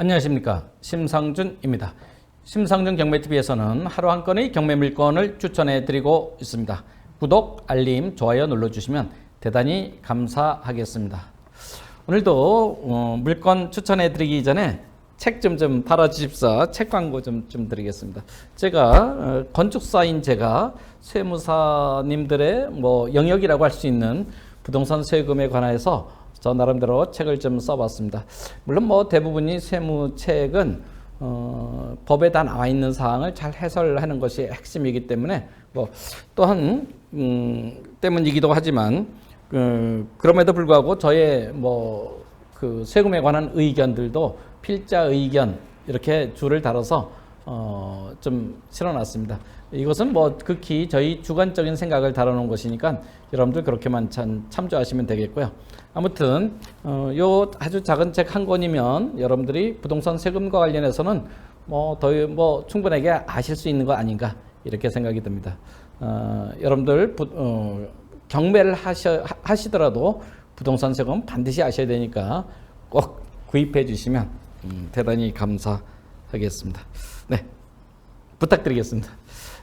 안녕하십니까 심상준입니다. 심상준 경매TV에서는 하루 한 건의 경매 물건을 추천해 드리고 있습니다. 구독, 알림, 좋아요 눌러주시면 대단히 감사하겠습니다. 오늘도 어, 물건 추천해 드리기 전에 책 좀 좀 달아주십사 책 광고 좀, 좀 드리겠습니다. 제가 어, 건축사인 제가 세무사님들의 뭐 영역이라고 할 수 있는 부동산 세금에 관해서 저 나름대로 책을 좀 써봤습니다. 물론 뭐 대부분이 세무책은 어, 법에 다 나와 있는 사항을 잘 해설하는 것이 핵심이기 때문에 뭐 또한 음, 때문이기도 하지만 그, 그럼에도 불구하고 저의 뭐 그 세금에 관한 의견들도 필자 의견 이렇게 줄을 달아서 어, 좀 실어놨습니다. 이것은 뭐 극히 저희 주관적인 생각을 다뤄놓은 것이니까 여러분들 그렇게만 참, 참조하시면 되겠고요. 아무튼 어, 요 아주 작은 책 한 권이면 여러분들이 부동산 세금과 관련해서는 뭐더뭐 뭐 충분하게 아실 수 있는 거 아닌가 이렇게 생각이 듭니다. 어, 여러분들 부, 어, 경매를 하셔, 하시더라도 부동산 세금 반드시 아셔야 되니까 꼭 구입해 주시면 음, 대단히 감사하겠습니다. 네, 부탁드리겠습니다.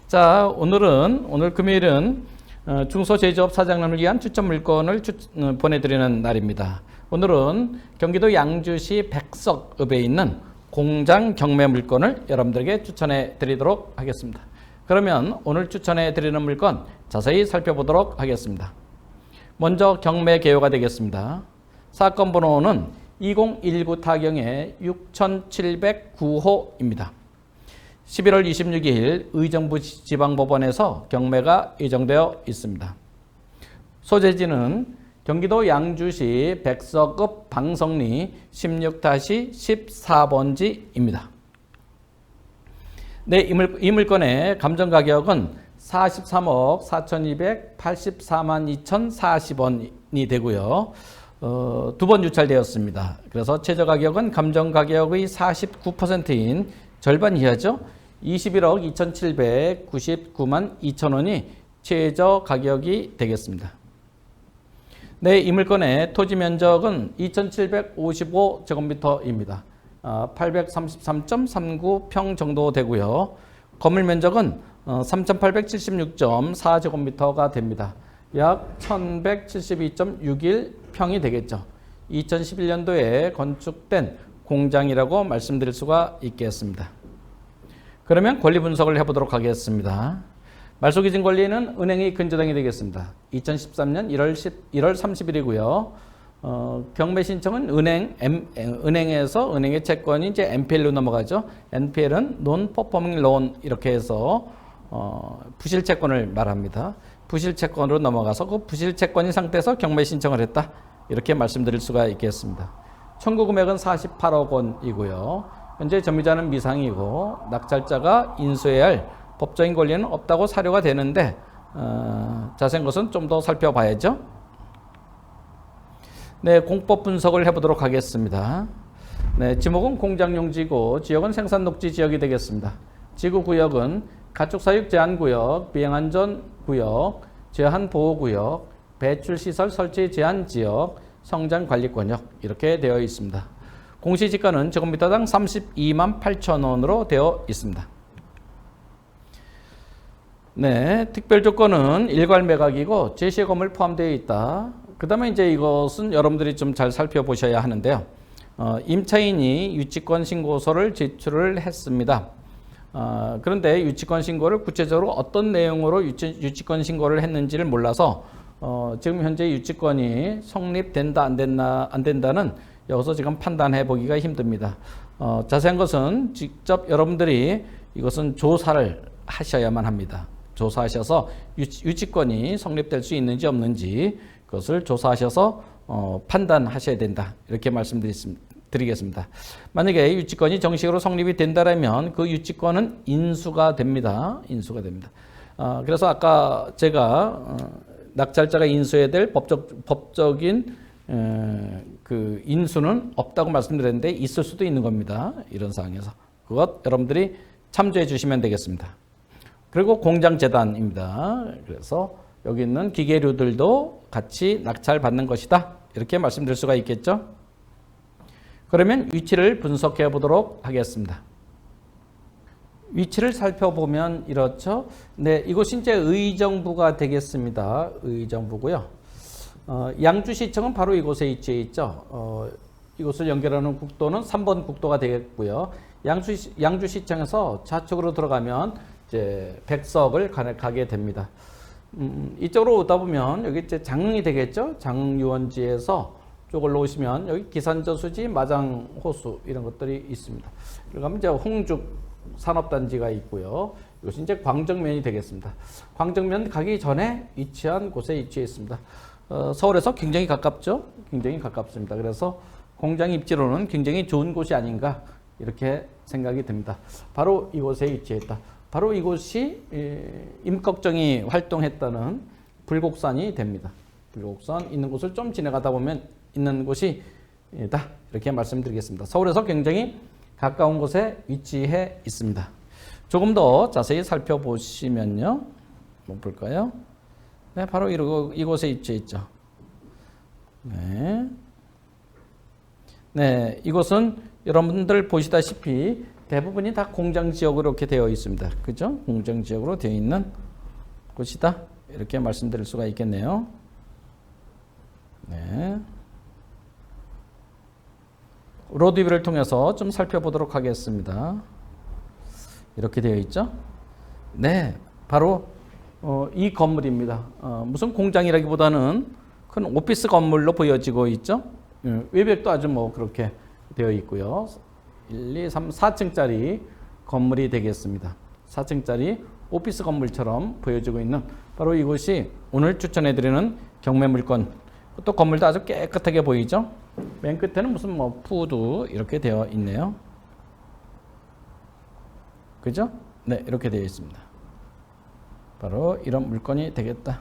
자, 오늘은 오늘 금요일은 어, 중소제조업 사장님을 위한 추천 물건을 추, 어, 보내드리는 날입니다. 오늘은 경기도 양주시 백석읍에 있는 공장 경매 물건을 여러분들에게 추천해 드리도록 하겠습니다. 그러면 오늘 추천해 드리는 물건 자세히 살펴보도록 하겠습니다. 먼저 경매 개요가 되겠습니다. 사건 번호는 2019 타경의 6709호입니다. 11월 26일 의정부 지방법원에서 경매가 예정되어 있습니다. 소재지는 경기도 양주시 백석읍 방성리 16-14번지입니다. 네, 이, 물, 이 물건의 감정 가격은 43억 4,284만 2,040원이 되고요. 어, 두 번 유찰되었습니다. 그래서 최저 가격은 감정 가격의 49%인 절반 이하죠. 21억 2,799만 2천 원이 최저 가격이 되겠습니다. 네, 이 물건의 토지 면적은 2,755제곱미터입니다. 833.39평 정도 되고요. 건물 면적은 3,876.4제곱미터가 됩니다. 약 1,172.61평이 되겠죠. 2011년도에 건축된 공장이라고 말씀드릴 수가 있겠습니다. 그러면 권리 분석을 해보도록 하겠습니다. 말소기준 권리는 은행이 근저당이 되겠습니다. 2013년 1월, 10, 1월 30일이고요. 어, 경매 신청은 은행, M, 은행에서 은행의 채권이 이제 NPL로 넘어가죠. NPL은 Non-Performing Loan 이렇게 해서 어, 부실 채권을 말합니다. 부실 채권으로 넘어가서 그 부실 채권인 상태에서 경매 신청을 했다. 이렇게 말씀드릴 수가 있겠습니다. 청구 금액은 48억 원이고요. 현재 점유자는 미상이고 낙찰자가 인수해야 할 법적인 권리는 없다고 사료가 되는데 어, 자세한 것은 좀 더 살펴봐야죠. 네, 공법 분석을 해보도록 하겠습니다. 네, 지목은 공장용지고 지역은 생산녹지 지역이 되겠습니다. 지구 구역은 가축사육 제한 구역, 비행안전 구역, 제한 보호 구역, 배출 시설 설치 제한 지역, 성장관리권역 이렇게 되어 있습니다. 공시지가는 제곱미터당 32만 8천 원으로 되어 있습니다. 네, 특별 조건은 일괄 매각이고 제시건물 포함되어 있다. 그 다음에 이제 이것은 여러분들이 좀 잘 살펴보셔야 하는데요. 어, 임차인이 유치권 신고서를 제출을 했습니다. 어, 그런데 유치권 신고를 구체적으로 어떤 내용으로 유치, 유치권 신고를 했는지를 몰라서 어, 지금 현재 유치권이 성립된다 안 된다 안 된다는 여기서 지금 판단해 보기가 힘듭니다. 어, 자세한 것은 직접 여러분들이 이것은 조사를 하셔야만 합니다. 조사하셔서 유치, 권이 성립될 수 있는지 없는지 그것을 조사하셔서 어, 판단하셔야 된다. 이렇게 말씀드리겠습니다. 만약에 유치권이 정식으로 성립이 된다면 그 유치권은 인수가 됩니다. 인수가 됩니다. 어, 그래서 아까 제가 어, 낙찰자가 인수해야 될 법적, 법적인 에, 그 인수는 없다고 말씀드렸는데 있을 수도 있는 겁니다. 이런 상황에서. 그것 여러분들이 참조해 주시면 되겠습니다. 그리고 공장재단입니다. 그래서 여기 있는 기계류들도 같이 낙찰 받는 것이다. 이렇게 말씀드릴 수가 있겠죠. 그러면 위치를 분석해 보도록 하겠습니다. 위치를 살펴보면 이렇죠. 네, 이곳이 이제 의정부가 되겠습니다. 의정부고요. 어, 양주시청은 바로 이곳에 위치해 있죠. 어, 이곳을 연결하는 국도는 3번 국도가 되겠고요. 양주시, 양주시청에서 좌측으로 들어가면 이제 백석을 가, 가게 됩니다. 음, 이쪽으로 오다 보면 여기 이제 장흥이 되겠죠. 장흥 유원지에서 쪽을 오시면 여기 기산저수지, 마장호수 이런 것들이 있습니다. 그러면 이제 홍죽 산업단지가 있고요. 이것이 이제 광정면이 되겠습니다. 광정면 가기 전에 위치한 곳에 위치해 있습니다. 어, 서울에서 굉장히 가깝죠. 굉장히 가깝습니다. 그래서 공장 입지로는 굉장히 좋은 곳이 아닌가 이렇게 생각이 듭니다. 바로 이곳에 위치했다. 바로 이곳이 에, 임꺽정이 활동했다는 불곡산이 됩니다. 불곡산 있는 곳을 좀 지나가다 보면 있는 곳이다 이렇게 말씀드리겠습니다. 서울에서 굉장히 가까운 곳에 위치해 있습니다. 조금 더 자세히 살펴보시면요. 뭐 볼까요? 네, 바로 이곳, 이곳에 위치해 있죠. 네. 네, 이곳은 여러분들 보시다시피 대부분이 다 공장 지역으로 이렇게 되어 있습니다. 그죠? 공장 지역으로 되어 있는 곳이다. 이렇게 말씀드릴 수가 있겠네요. 네. 로드뷰를 통해서 좀 살펴보도록 하겠습니다. 이렇게 되어 있죠? 네, 바로 어, 이 건물입니다. 어, 무슨 공장이라기보다는 큰 오피스 건물로 보여지고 있죠? 예, 외벽도 아주 뭐 그렇게 되어 있고요. 1, 2, 3, 4층짜리 건물이 되겠습니다. 4층짜리 오피스 건물처럼 보여지고 있는 바로 이곳이 오늘 추천해드리는 경매 물건. 또 건물도 아주 깨끗하게 보이죠? 맨 끝에는 무슨 뭐 푸드 이렇게 되어 있네요. 그죠? 네, 이렇게 되어 있습니다. 바로 이런 물건이 되겠다.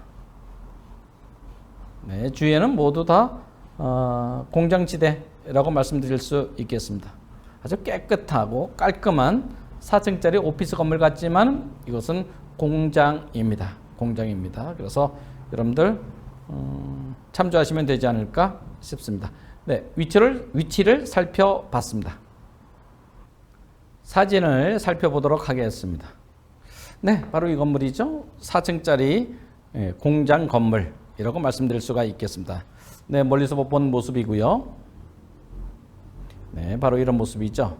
네, 주위에는 모두 다 어, 공장지대라고 말씀드릴 수 있겠습니다. 아주 깨끗하고 깔끔한 4층짜리 오피스 건물 같지만 이것은 공장입니다. 공장입니다. 그래서 여러분들 음, 참조하시면 되지 않을까 싶습니다. 네, 위치를 위치를 살펴봤습니다. 사진을 살펴보도록 하겠습니다. 네, 바로 이 건물이죠. 4층짜리 예, 공장 건물이라고 말씀드릴 수가 있겠습니다. 네, 멀리서 본 모습이고요. 네, 바로 이런 모습이죠.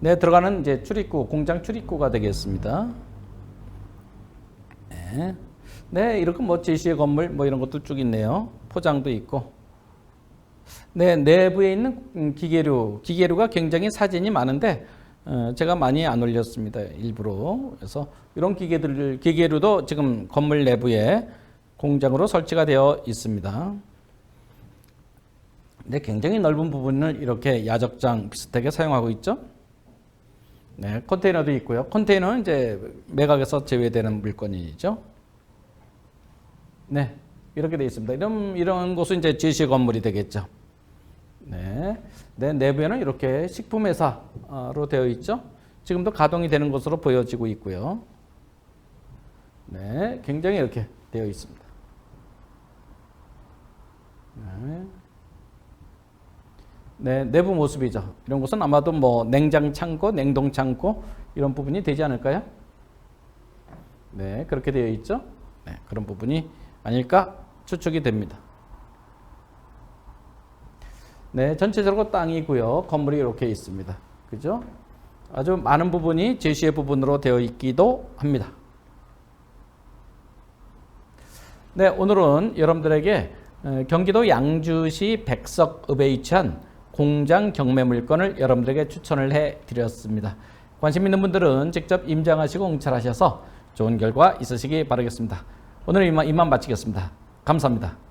네, 들어가는 이제 출입구, 공장 출입구가 되겠습니다. 네, 네 이렇게 뭐 제시의 건물 뭐 이런 것도 쭉 있네요. 포장도 있고. 네, 내부에 있는 음, 기계류, 기계류가 굉장히 사진이 많은데 어, 제가 많이 안 올렸습니다. 일부러. 그래서 이런 기계들, 기계류도 지금 건물 내부에 공장으로 설치가 되어 있습니다. 근데 굉장히 넓은 부분을 이렇게 야적장 비슷하게 사용하고 있죠. 네, 컨테이너도 있고요. 컨테이너는 이제 매각에서 제외되는 물건이죠. 네, 이렇게 되어 있습니다. 이런, 이런 곳은 이제 제시 건물이 되겠죠. 네. 네, 내부에는 이렇게 식품회사로 되어 있죠. 지금도 가동이 되는 것으로 보여지고 있고요. 네, 굉장히 이렇게 되어 있습니다. 네. 네, 내부 모습이죠. 이런 곳은 아마도 뭐 냉장 창고, 냉동 창고 이런 부분이 되지 않을까요? 네, 그렇게 되어 있죠. 네, 그런 부분이 아닐까 추측이 됩니다. 네, 전체적으로 땅이고요. 건물이 이렇게 있습니다. 그죠? 아주 많은 부분이 제시의 부분으로 되어 있기도 합니다. 네, 오늘은 여러분들에게 경기도 양주시 백석읍에 위치한 공장 경매 물건을 여러분들에게 추천을 해 드렸습니다. 관심 있는 분들은 직접 임장하시고 응찰하셔서 좋은 결과 있으시기 바라겠습니다. 오늘 이만, 이만 마치겠습니다. 감사합니다.